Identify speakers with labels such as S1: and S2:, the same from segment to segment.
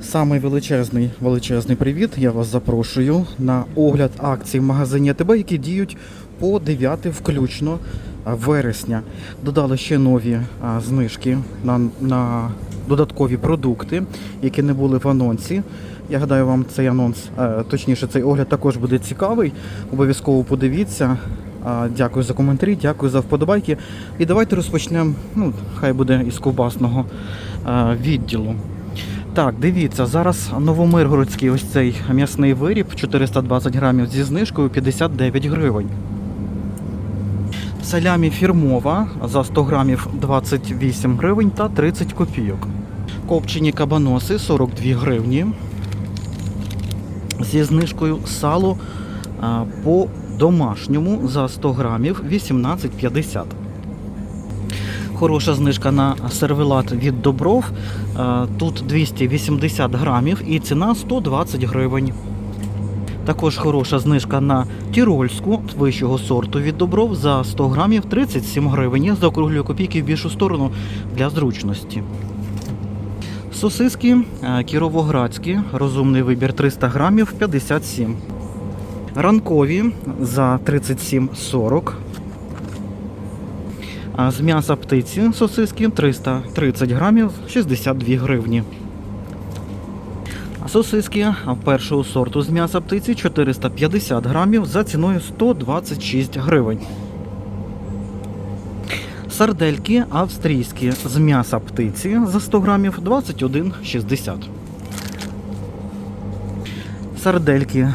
S1: Самий величезний величезний привіт. Я вас запрошую на огляд акцій в магазині АТБ, які діють по 9 включно вересня. Додали ще нові а, знижки на, на додаткові продукти, які не були в анонсі. Я гадаю, вам цей анонс, е, точніше, цей огляд також буде цікавий. Обов'язково подивіться. А, Дякую за коментарі, дякую за вподобайки. І давайте розпочнемо. Ну, хай буде із ковбасного е, відділу. Так, дивіться, зараз новомиргородський ось цей м'ясний виріб 420 грамів зі знижкою 59 гривень. Салямі фірмова за 100 грамів 28 гривень та 30 копійок. Копчені кабаноси 42 гривні. Зі знижкою сало по домашньому за 100 грамів 18,50. Хороша знижка на сервелат від Добров. Е, Тут 280 грамів і ціна 120 гривень. Також хороша знижка на тірольську вищого сорту від Добров за 100 грамів 37 гривень. Я заокруглюю копійки в більшу сторону для зручності. Сосиски е, кіровоградські, розумний вибір 300 грамів 57. Ранкові за 37,40. З м'яса птиці сосиски 330 грамів 62 гривні. Сосиски першого сорту з м'яса птиці 450 грамів за ціною 126 гривень. Сардельки австрійські з м'яса птиці за 100 грамів 21,60. Сардельки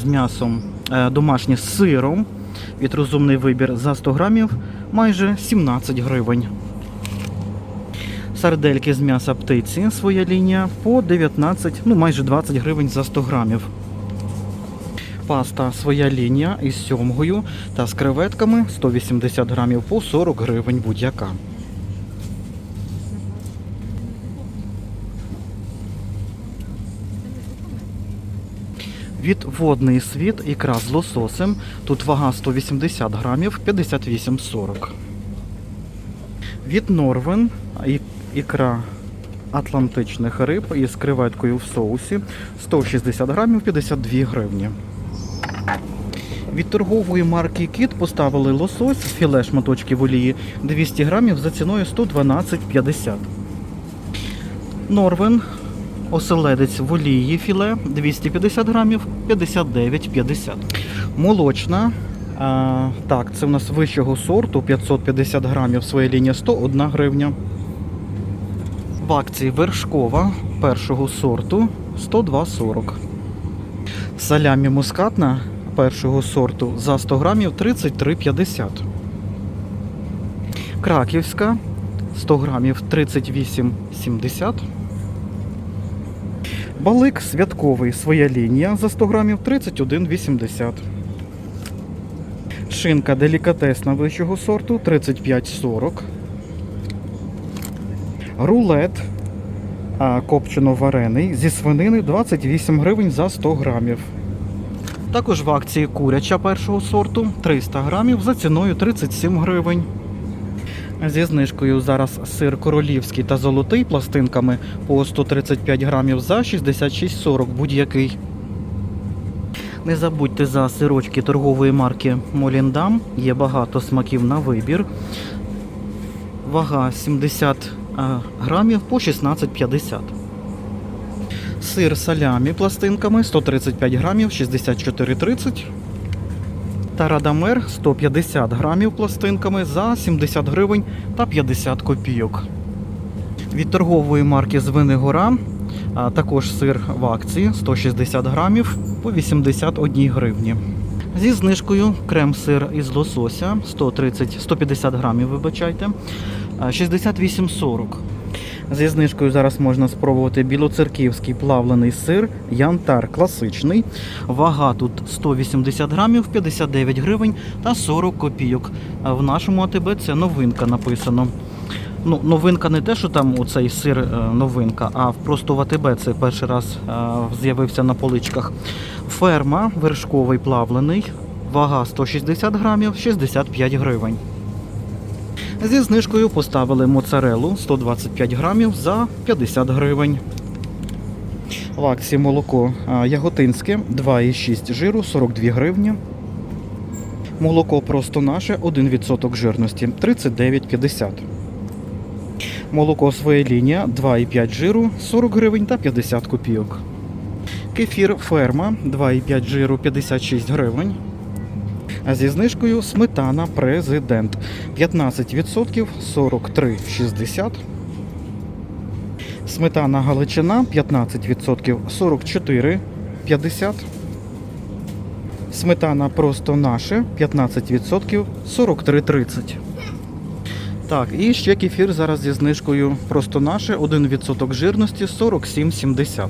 S1: з м'ясом е, домашні з сиром від розумний вибір за 100 грамів майже 17 гривень. Сардельки з м'яса птиці, своя лінія по 19, ну майже 20 гривень за 100 грамів. Паста своя лінія із сьомгою та з креветками 180 грамів по 40 гривень будь-яка. Від водний світ ікра з лососем. Тут вага 180 грамів 58,40. Від Норвен ікра атлантичних риб із креветкою в соусі 160 грамів 52 гривні. Від торгової марки Кіт поставили лосось, філе шматочків олії 200 грамів за ціною 112,50. Норвен Оселедець в олії філе 250 грамів 59,50. Молочна. А, так, це у нас вищого сорту 550 грамів, своя лінія 101 гривня. В акції вершкова першого сорту 102,40. Салямі мускатна першого сорту за 100 грамів 33,50. Краківська 100 грамів 38,70. Балик святковий, своя лінія за 100 грамів 31,80. Шинка делікатесна вищого сорту 35,40. Рулет копчено-варений зі свинини 28 гривень за 100 грамів. Також в акції куряча першого сорту 300 грамів за ціною 37 гривень. Зі знижкою зараз сир королівський та золотий пластинками по 135 грамів за 66,40 будь-який. Не забудьте за сирочки торгової марки Моліндам. Є багато смаків на вибір. Вага 70 грамів по 16,50. Сир салямі пластинками 135 грамів 64,30. Та Радамер 150 грамів пластинками за 70 гривень та 50 копійок. Від торгової марки Звенигора також сир в акції 160 грамів по 81 гривні. Зі знижкою крем-сир із лосося 130, 150 грамів, вибачайте, 68,40. Зі знижкою зараз можна спробувати білоцерківський плавлений сир, янтар класичний. Вага тут 180 грамів, 59 гривень та 40 копійок. В нашому АТБ це новинка написано. Ну, новинка не те, що там оцей сир е, новинка, а просто в АТБ це перший раз е, з'явився на поличках. Ферма вершковий плавлений, вага 160 грамів, 65 гривень. Зі знижкою поставили моцарелу 125 грамів за 50 гривень. В акції молоко яготинське 2,6 жиру 42 гривні. Молоко просто наше 1% жирності 39,50. Молоко своя лінія 2,5 жиру 40 гривень та 50 копійок. Кефір ферма 2,5 жиру 56 гривень. Зі знижкою сметана президент 15% 43,60. Сметана Галичина 15% 44,50. Сметана просто наше 15% 43,30. Так, і ще кефір зараз зі знижкою просто наше 1% жирності 47,70.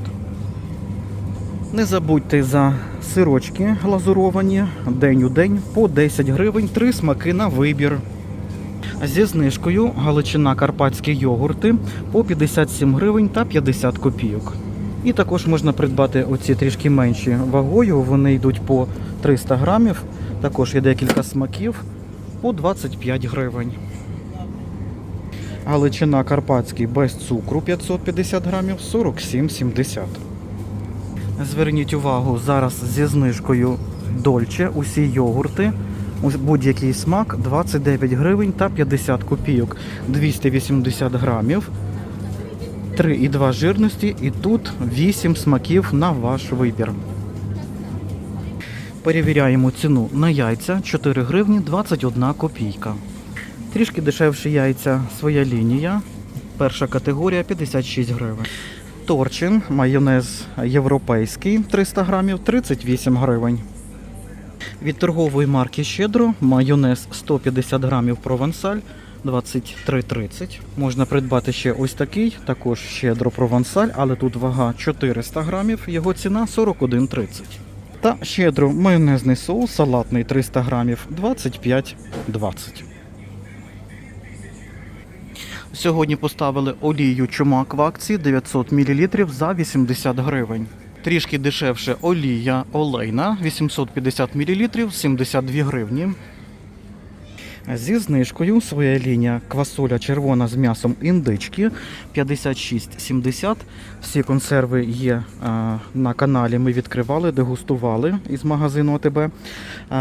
S1: Не забудьте за сирочки глазуровані день у день по 10 гривень, 3 смаки на вибір. Зі знижкою Галичина Карпатські йогурти по 57 гривень та 50 копійок. І також можна придбати оці трішки менші вагою. Вони йдуть по 300 грамів. Також є декілька смаків по 25 гривень. Галичина Карпатський без цукру 550 грамів 47,70. Зверніть увагу, зараз зі знижкою Дольче усі йогурти. Будь-який смак 29 гривень та 50 копійок. 280 грамів. 3,2 жирності і тут 8 смаків на ваш вибір. Перевіряємо ціну на яйця 4 гривні 21 копійка. Трішки дешевші яйця своя лінія. Перша категорія 56 гривень. Торчин, майонез європейський 300 грамів 38 гривень. Від торгової марки Щедро майонез 150 грамів провансаль 23,30. Можна придбати ще ось такий, також щедро провансаль, але тут вага 400 грамів, його ціна 41,30. Та щедро майонезний соус салатний 300 грамів 25,20. Сьогодні поставили олію чумак в акції 900 мл за 80 гривень. Трішки дешевше олія олейна 850 мл 72 гривні. Зі знижкою своя лінія квасоля червона з м'ясом індички 56,70. Всі консерви є а, на каналі. Ми відкривали, дегустували із магазину АТБ.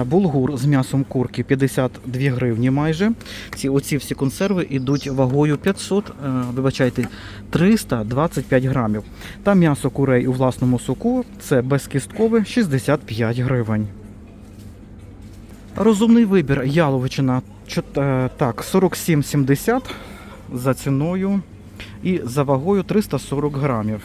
S1: Булгур з м'ясом курки 52 гривні майже. Ці оці всі консерви йдуть вагою 500, е, вибачайте, 325 грамів. Та м'ясо курей у власному соку це безкісткове 65 гривень. Розумний вибір яловичина е, так, 47,70 за ціною і за вагою 340 грамів.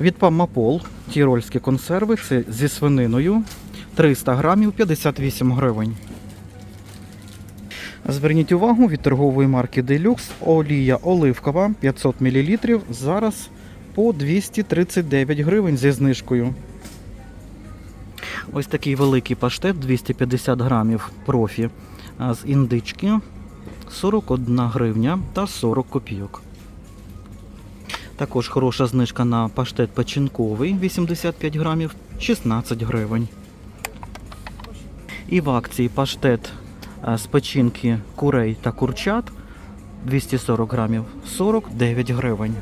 S1: Від Памапол тірольські консерви це зі свининою 300 грамів 58 гривень. Зверніть увагу від торгової марки Deluxe олія оливкова 500 мл зараз по 239 гривень зі знижкою. Ось такий великий паштет 250 грамів профі з індички 41 гривня та 40 копійок. Також хороша знижка на паштет печінковий 85 грамів 16 гривень. І в акції паштет з печінки курей та курчат 240 грамів 49 гривень.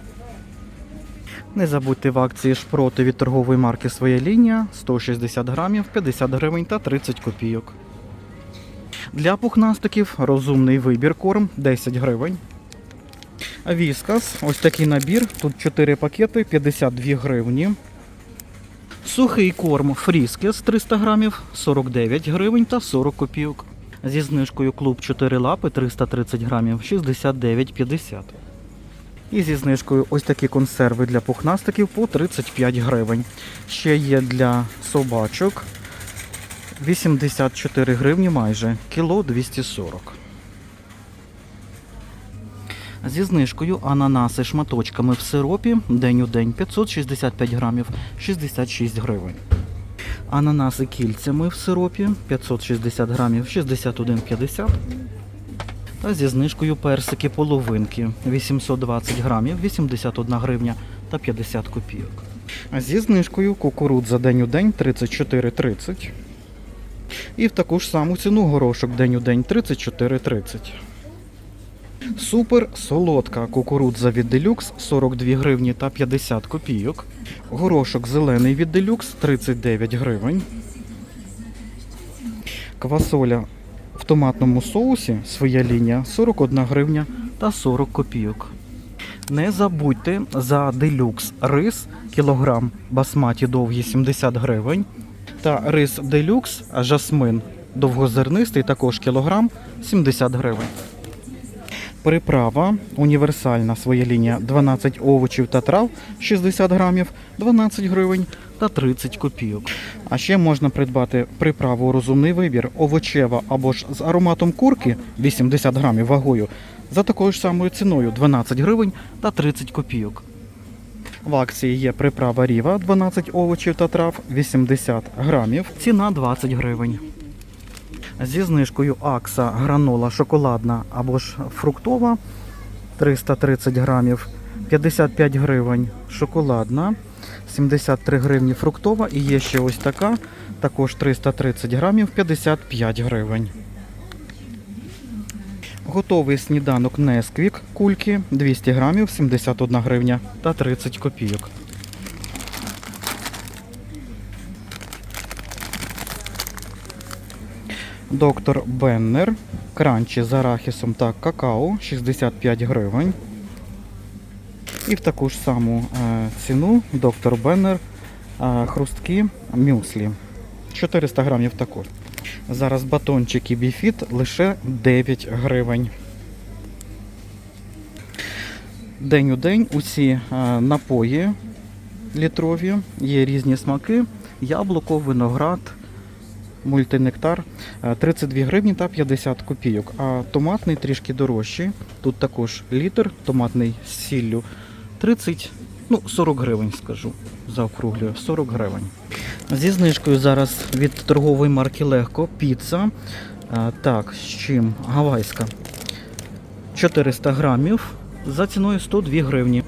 S1: Не забудьте в акції шпроти від торгової марки Своя лінія 160 грамів, 50 гривень та 30 копійок. Для пухнастиків розумний вибір корм 10 гривень. Віскас, ось такий набір. Тут 4 пакети, 52 гривні. Сухий корм Фріскес 300 грамів, 49 гривень та 40 копійок. Зі знижкою клуб 4 лапи 330 грамів, 69,50. І зі знижкою ось такі консерви для пухнастиків по 35 гривень. Ще є для собачок 84 гривні майже, кіло 240. Зі знижкою ананаси шматочками в сиропі день у день 565 грамів 66 гривень. Ананаси кільцями в сиропі 560 грамів 61,50. Та зі знижкою персики половинки 820 грамів 81 гривня та 50 копійок. А зі знижкою кукурудза день у день 34,30. І в таку ж саму ціну горошок день у день 34,30. Супер солодка кукурудза від Делюкс 42 гривні та 50 копійок. Горошок зелений від Делюкс 39 гривень. Квасоля в томатному соусі своя лінія 41 гривня та 40 копійок. Не забудьте за делюкс рис кілограм басматі довгий 70 гривень. Та рис делюкс жасмин довгозернистий також кілограм 70 гривень. Приправа універсальна своя лінія 12 овочів та трав 60 грамів 12 гривень та 30 копійок. А ще можна придбати приправу розумний вибір овочева або ж з ароматом курки 80 грамів вагою за такою ж самою ціною 12 гривень та 30 копійок. В акції є приправа ріва 12 овочів та трав 80 грамів, ціна 20 гривень. Зі знижкою Акса гранола шоколадна або ж фруктова 330 грамів 55 гривень шоколадна, 73 гривні фруктова і є ще ось така, також 330 грамів 55 гривень. Готовий сніданок Несквік кульки 200 грамів 71 гривня та 30 копійок. Доктор Беннер. Кранчі з арахісом та какао 65 гривень. І в таку ж саму е, ціну доктор Беннер е, хрусткі мюслі. 400 грамів також. Зараз батончики біфіт лише 9 гривень. День у день усі е, напої літрові, є різні смаки, яблуко, виноград, мультинектар е, 32 гривні та 50 копійок. А томатний трішки дорожчий. Тут також літр, томатний з сіллю 30, ну 40 гривень скажу. Заокруглюю, 40 гривень. Зі знижкою зараз від торгової марки Легко піца. Так, з чим? Гавайська. 400 грамів за ціною 102 гривні.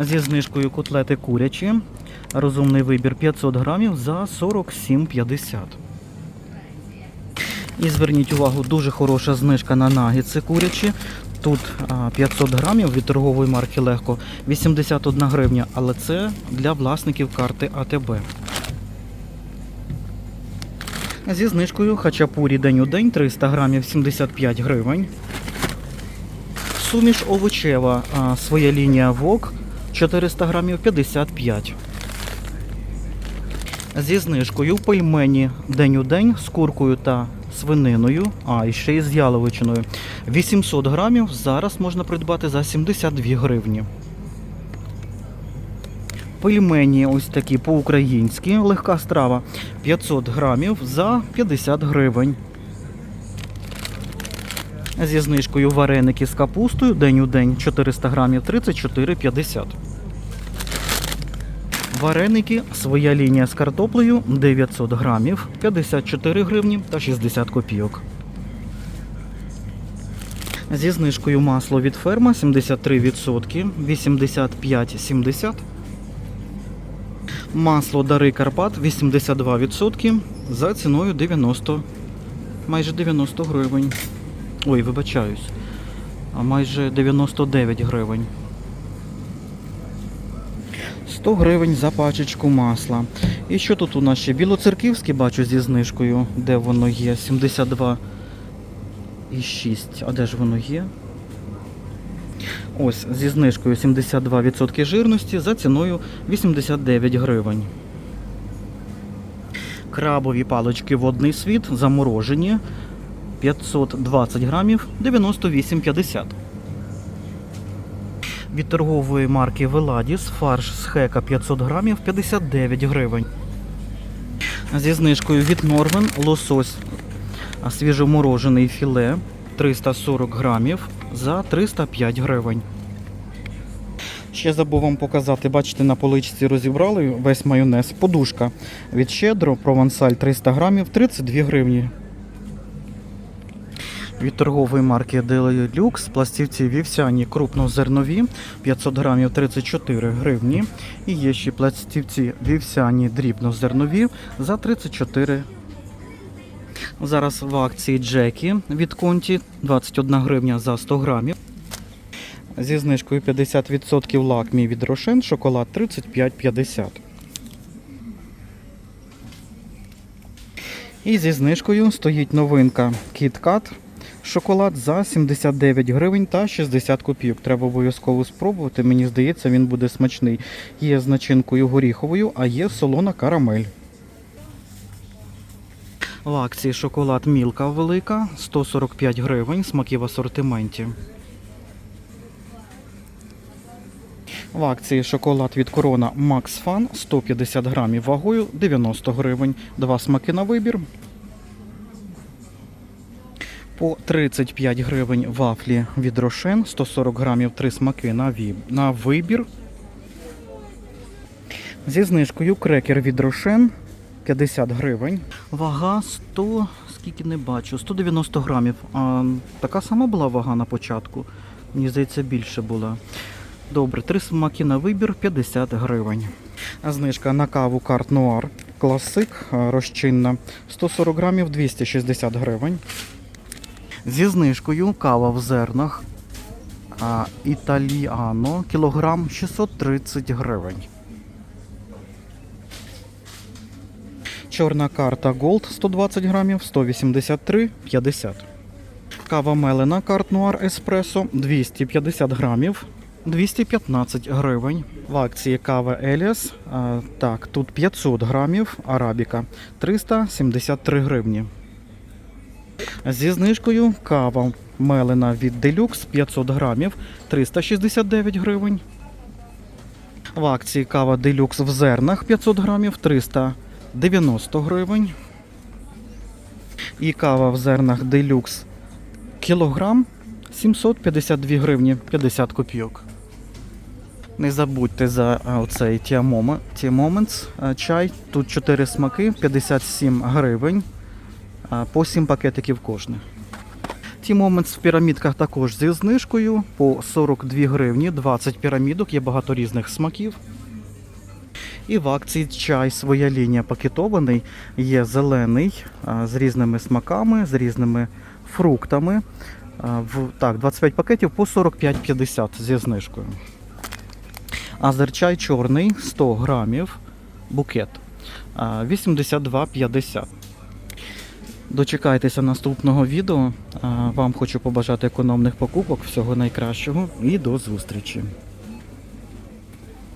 S1: Зі знижкою котлети курячі. Розумний вибір 500 грамів за 47,50. І зверніть увагу, дуже хороша знижка на нагідси курячі. Тут 500 грамів від торгової марки Легко 81 гривня, але це для власників карти АТБ. Зі знижкою хачапурі день у день 300 грамів 75 гривень. Суміш овочева, своя лінія ВОК 400 грамів 55. Зі знижкою пельмені день у день з куркою та свининою, а і ще й з яловичиною. 800 грамів зараз можна придбати за 72 гривні. Пельмені ось такі по-українськи, легка страва 500 грамів за 50 гривень. Зі знижкою вареники з капустою день у день 400 грамів 34,50. Вареники, своя лінія з картоплею 900 грамів, 54 гривні та 60 копійок. Зі знижкою масло від ферма 73%, 85,70. Масло Дари Карпат 82% за ціною 90, майже 90 гривень. Ой, вибачаюсь. Майже 99 гривень. 100 гривень за пачечку масла. І що тут у нас ще? Білоцерківське бачу зі знижкою, де воно є? 72 і 6. А де ж воно є? Ось, зі знижкою 72% жирності за ціною 89 гривень. Крабові палички водний світ заморожені 520 грамів 98,50. Від торгової марки Веладіс фарш з хека 500 грамів 59 гривень. Зі знижкою від Норвен лосось свіжоморожений філе 340 грамів за 305 гривень. Ще забув вам показати, бачите, на поличці розібрали весь майонез. Подушка від щедро, провансаль 300 грамів 32 гривні. Від торгової марки Deluxe пластівці вівсяні крупнозернові 500 грамів 34 гривні. І є ще пластівці вівсяні дрібнозернові за 34 гривні. Зараз в акції Джекі від Конті 21 гривня за 100 грамів. Зі знижкою 50% лакмі від Рошен, шоколад 35,50. І зі знижкою стоїть новинка KitKat шоколад за 79 гривень та 60 копійок. Треба обов'язково спробувати. Мені здається, він буде смачний. Є з начинкою горіховою, а є солона карамель. В акції шоколад Мілка велика 145 гривень, смаки в асортименті. В акції шоколад від Корона Max Fun 150 грамів вагою 90 гривень. Два смаки на вибір. По 35 гривень вафлі від Рошен, 140 грамів 3 смаки на, на вибір. Зі знижкою крекер від Рошен 50 гривень. Вага 100, скільки не бачу, 190 грамів. А, така сама була вага на початку. Мені здається, більше була. Добре, три смаки на вибір 50 гривень. Знижка на каву Карт Нуар Класик розчинна 140 грамів 260 гривень. Зі знижкою кава в зернах а, Італіано кілограм 630 гривень. Чорна карта Gold 120 грамів 183,50. Кава Мелена Карт Нуар Еспресо 250 грамів 215 гривень. В акції кава Еліас. Так, тут 500 грамів арабіка 373 гривні. Зі знижкою кава мелена від Deluxe 500 грамів 369 гривень. В акції кава Deluxe в зернах 500 грамів 390 гривень. І кава в зернах Deluxe кілограм 752 гривні 50 копійок. Не забудьте за а, оцей Tia Moments чай. Тут 4 смаки, 57 гривень по 7 пакетиків кожне. Ті Moments в пірамідках також зі знижкою по 42 гривні, 20 пірамідок, є багато різних смаків. І в акції чай своя лінія пакетований. Є зелений з різними смаками, з різними фруктами. Так, 25 пакетів по 45,50 зі знижкою. Азерчай чорний 100 грамів букет 82,50. Дочекайтеся наступного відео. Вам хочу побажати економних покупок, всього найкращого і до зустрічі.